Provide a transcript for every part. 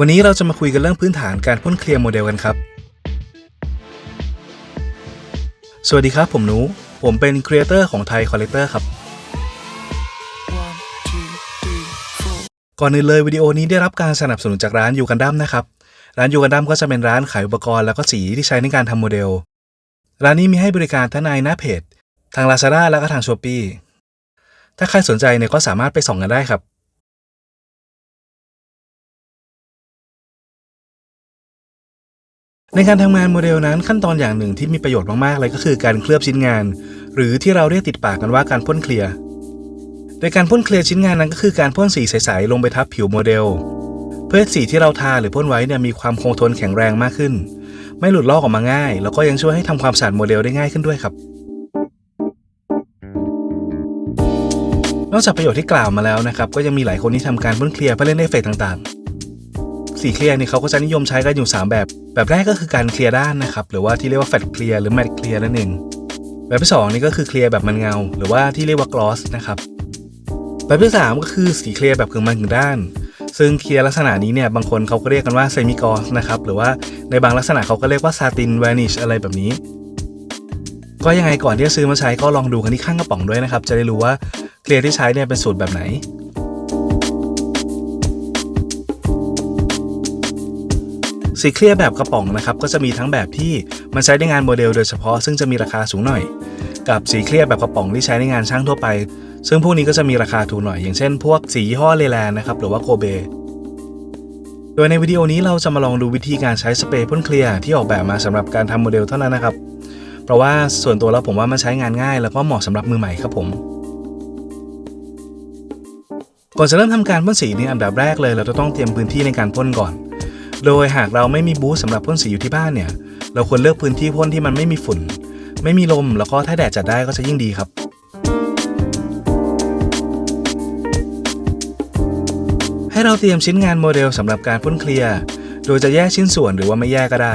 วันนี้เราจะมาคุยกันเรื่องพื้นฐานการพ่นเคลียร์โมเดลกันครับ สวัสดีครับ ผมนุผมเป็นครีเอเตอร์ของไทยคอลเลกเตอร์ครับ One, two, three, four. ก่อนอื่นเลยวิดีโอนี้ได้รับการสนับสนุนจากร้านยูกันดั้มนะครับ ร้านยูกันดั้มก็จะเป็นร้านขายอุปกรณ์แล้วก็สีที่ใช้ในการทำโมเดล ร้านนี้มีให้บริการทั้งในหน้าเพจ ทาง Lazada แล้วก็ทาง s h อ p e e ถ้าใครสนใจเนี่ยก็สามารถไปส่องกันได้ครับ ในการทำงานโมเดลนั้นขั้นตอนอย่างหนึ่งที่มีประโยชน์มากๆเลยก็คือการเคลือบชิ้นงาน หรือที่เราเรียกติดปากกันว่าการพ่นเคลียร์โดยการพ่นเคลียร์ชิ้นงานนั้นก็คือการพ่นสีใสๆลงไปทับผิวโมเดล เพื่อสีที่เราทาหรือพ่นไว้เนี่ยมีความคงทนแข็งแรงมากขึ้น ไม่หลุดลอกออกมาง่าย แล้วก็ยังช่วยให้ทำความสะอาดโมเดลได้ง่ายขึ้นด้วยครับนอกจากประโยชน์ที่กล่าวมาแล้วนะครับก็ยังมีหลายคนที่ทำการพ่นเคลียร์เพื่อเล่นเอฟเฟกต์ต่างๆ สีเคลียร์นี่เขาก็จะนิยมใช้กันอยู่ 3 แบบ แบบแรกก็คือการเคลียร์ด้านนะครับ หรือว่าที่เรียกว่าแฟลตเคลียร์หรือแมตเคลียร์นั่นเองแบบที่สองนี่ก็คือเคลียร์แบบมันเงา หรือว่าที่เรียกว่ากลอสนะครับแบบที่ 3 ก็คือสีเคลียร์แบบกึ่งมันกึ่งด้าน ซึ่งเคลียร์ลักษณะนี้เนี่ยบางคนเขาก็เรียกกันว่าเซมิกอสนะครับหรือว่าในบางลักษณะเขาก็เรียกว่าซาตินวานิชอะไรแบบนี้ ก็ยังไงก่อนที่จะซื้อมาใช้ก็ลองดูกันที่ข้างกระป๋องด้วยนะครับจะได้รู้ว่าเคลียร์ที่ใช้เนี่ยเป็นสูตรแบบไหน สีเคลียร์แบบกระป๋องนะครับก็จะมีทั้งแบบที่มันใช้ในงานโมเดลโดยเฉพาะซึ่งจะมีราคาสูงหน่อย กับสีเคลียร์แบบกระป๋องที่ใช้ในงานช่างทั่วไป ซึ่งพวกนี้ก็จะมีราคาถูกหน่อย อย่างเช่น พวกสียี่ห้อเลแลนนะครับหรือว่าโกเบโดยในวิดีโอนี้เราจะมาลองดูวิธีการใช้สเปรย์พ่นเคลียร์ที่ออกแบบมาสำหรับการทำโมเดลเท่านั้นนะครับ เพราะว่าส่วนตัวแล้วผมว่ามันใช้งานง่าย แล้วก็เหมาะสำหรับมือใหม่ครับผมก่อนจะเริ่มทำการพ่นสีเนี่อันดับแรกเลย เราจะต้องเตรียมพื้นที่ในการพ่นก่อน โดยหากเราไม่มีบูธสำหรับพ่นสีอยู่ที่บ้านเนี่ย เราควรเลือกพื้นที่พ่นที่มันไม่มีฝุ่น ไม่มีลม แล้วก็ถ้าแดดจัดได้ก็จะยิ่งดีครับให้เราเตรียมชิ้นงานโมเดลสำหรับการพ่นเคลียร์ โดยจะแยกชิ้นส่วนหรือว่าไม่แยกก็ได้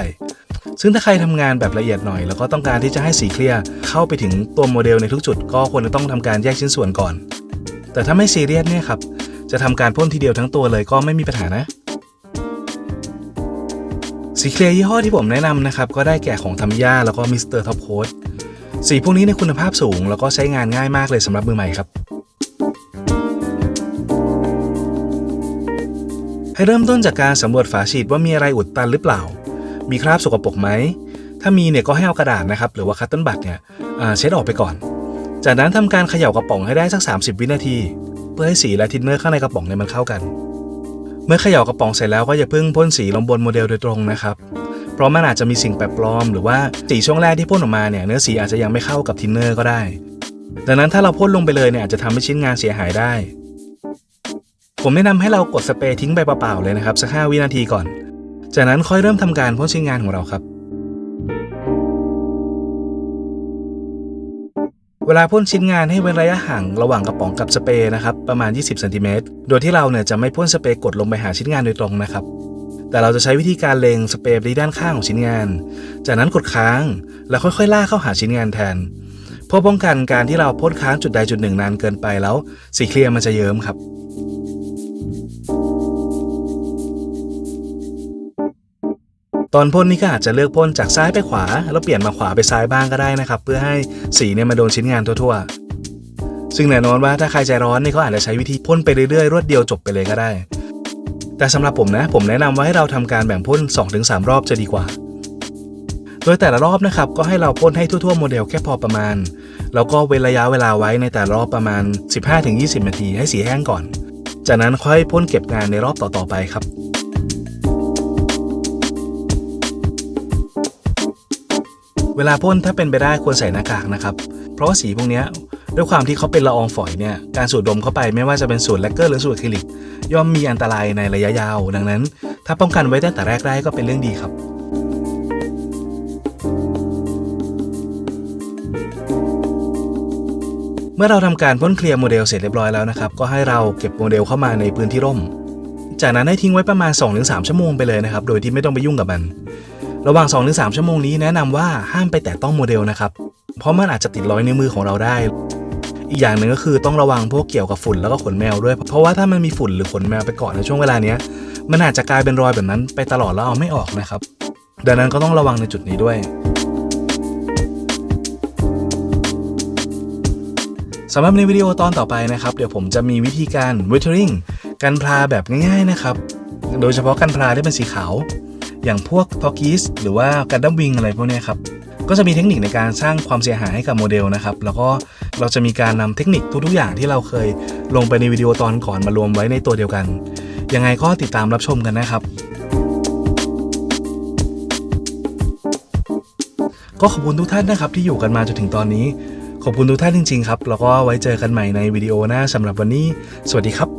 ซึ่งถ้าใครทำงานแบบละเอียดหน่อย แล้วก็ต้องการที่จะให้สีเคลียร์เข้าไปถึงตัวโมเดลในทุกจุด ก็ควรจะต้องทำการแยกชิ้นส่วนก่อน แต่ถ้าไม่ซีเรียสเนี่ยครับ จะทำการพ่นทีเดียวทั้งตัวเลยก็ไม่มีปัญหานะ สีเคลียร์ยี่ห้อที่ผมแนะนำนะครับ ก็ได้แก่ของทามิยาแล้วก็มิสเตอร์ท็อปโค้ดสีพวกนี้ในคุณภาพสูง แล้วก็ใช้งานง่ายมากเลยสำหรับมือใหม่ครับ ให้เริ่มต้นจากการสำรวจฝาฉีดว่ามีอะไรอุดตันหรือเปล่า มีคราบสกปรกไหม ถ้ามีเนี่ยก็ให้เอากระดาษนะครับ หรือว่าคัตเติ้ลบัตเนี่ยเช็ดออกไปก่อน จากนั้นทำการเขย่ากระป๋องให้ได้สัก 30 วินาที เพื่อให้สีและทินเนอร์ข้างในกระป๋องเนี่ยมันเข้ากัน มื่อเขย่ากระป๋องเสร็จแล้วก็อย่าเพิ่งพ่นสีลงบนโมเดลโดยตรงนะครับ เพราะมันอาจจะมีสิ่งแปลกปลอม หรือว่าสีช่วงแรกที่พ่นออกมาเนี่ยเนื้อสีอาจจะยังไม่เข้ากับทินเนอร์ก็ได้ ดังนั้นถ้าเราพ่นลงไปเลยเนี่ยอาจจะทำให้ชิ้นงานเสียหายได้ ผมแนะนำให้เรากดสเปรย์ทิ้งไปเปล่าๆเลยนะครับสัก5วินาทีก่อน จากนั้นค่อยเริ่มทำการพ่นชิ้นงานของเราครับ วลาพ่นชิ้นงานให้เว้นระยะห่างระหว่างกระป๋องกับสเปรย์นะครับประมาณ 20เซนติเมตรโดยที่เราเนี่ยจะไม่พ่นสเปรย์กดลงไปหาชิ้นงานโดยตรงนะครับ แต่เราจะใช้วิธีการเล็งสเปรย์ไปที่ด้านข้างของชิ้นงาน จากนั้นกดค้างแล้วค่อยๆลากเข้าหาชิ้นงานแทน เพื่อป้องกันการที่เราพ่นค้างจุดใดจุดหนึ่งนานเกินไปแล้ว สีเคลียร์มันจะเยิ้มครับ ตอนพ่นนี่ก็อาจจะเลือกพ่นจากซ้ายไปขวา แล้วเปลี่ยนมาขวาไปซ้ายบ้างก็ได้นะครับ เพื่อให้สีเนี่ยมาโดนชิ้นงานทั่วๆ ซึ่งแน่นอนว่าถ้าใครใจร้อนนี่ก็อาจจะใช้วิธีพ่นไปเรื่อยๆรวดเดียวจบไปเลยก็ได้ แต่สำหรับผมนะ ผมแนะนำว่าให้เราทำการแบ่งพ่น 2-3 รอบจะดีกว่า โดยแต่ละรอบนะครับก็ให้เราพ่นให้ทั่วๆโมเดลแค่พอประมาณ แล้วก็เว้นระยะเวลาไว้ในแต่ละรอบประมาณ 15-20 นาทีให้สีแห้งก่อน จากนั้นค่อยพ่นเก็บงานในรอบต่อๆไปครับ เวลาพ่นถ้าเป็นไปได้ควรใส่หน้ากากนะครับ เพราะว่าสีพวกนี้ด้วยความที่เขาเป็นละอองฝอยเนี่ยการสูดดมเข้าไปไม่ว่าจะเป็นสูตรแลกเกอร์หรือสูตรคริลิก ย่อมมีอันตรายในระยะยาว ดังนั้น ถ้าป้องกันไว้ตั้งแต่แรกได้ก็เป็นเรื่องดีครับเมื่อเราทำการพ่นเคลียร์โมเดลเสร็จเรียบร้อยแล้วนะครับ ก็ให้เราเก็บโมเดลเข้ามาในพื้นที่ร่ม จากนั้นให้ทิ้งไว้ประมาณ 2-3 ชั่วโมงไปเลยนะครับ โดยที่ไม่ต้องไปยุ่งกับมัน ระหว่าง 2-3 ชั่วโมงนี้แนะนำว่าห้ามไปแตะต้องโมเดลนะครับ เพราะมันอาจจะติดรอยนิ้วมือของเราได้ อีกอย่างหนึ่งก็คือต้องระวังพวกเกี่ยวกับฝุ่นแล้วก็ขนแมวด้วย เพราะว่าถ้ามันมีฝุ่นหรือขนแมวไปเกาะในช่วงเวลาเนี้ย มันอาจจะกลายเป็นรอยแบบนั้นไปตลอดแล้วเอาไม่ออกนะครับ ดังนั้นก็ต้องระวังในจุดนี้ด้วยสำหรับในวิดีโอตอนต่อไปนะครับ เดี๋ยวผมจะมีวิธีการ withering กันพลาแบบง่ายๆนะครับ โดยเฉพาะกันพลาที่เป็นสีขาว อย่างพวกทอกิสหรือว่ากันดัมวิงอะไรพวกนี้ครับก็จะมีเทคนิคในการสร้างความเสียหายให้กับโมเดลนะครับ แล้วก็เราจะมีการนำเทคนิคทุกๆอย่างที่เราเคยลงไปในวิดีโอตอนก่อนมารวมไว้ในตัวเดียวกัน ยังไงก็ติดตามรับชมกันนะครับ ก็ขอบคุณทุกท่านนะครับที่อยู่กันมาจนถึงตอนนี้ ขอบคุณทุกท่านจริงๆครับ แล้วก็ไว้เจอกันใหม่ในวิดีโอหน้าสำหรับวันนี้ สวัสดีครับ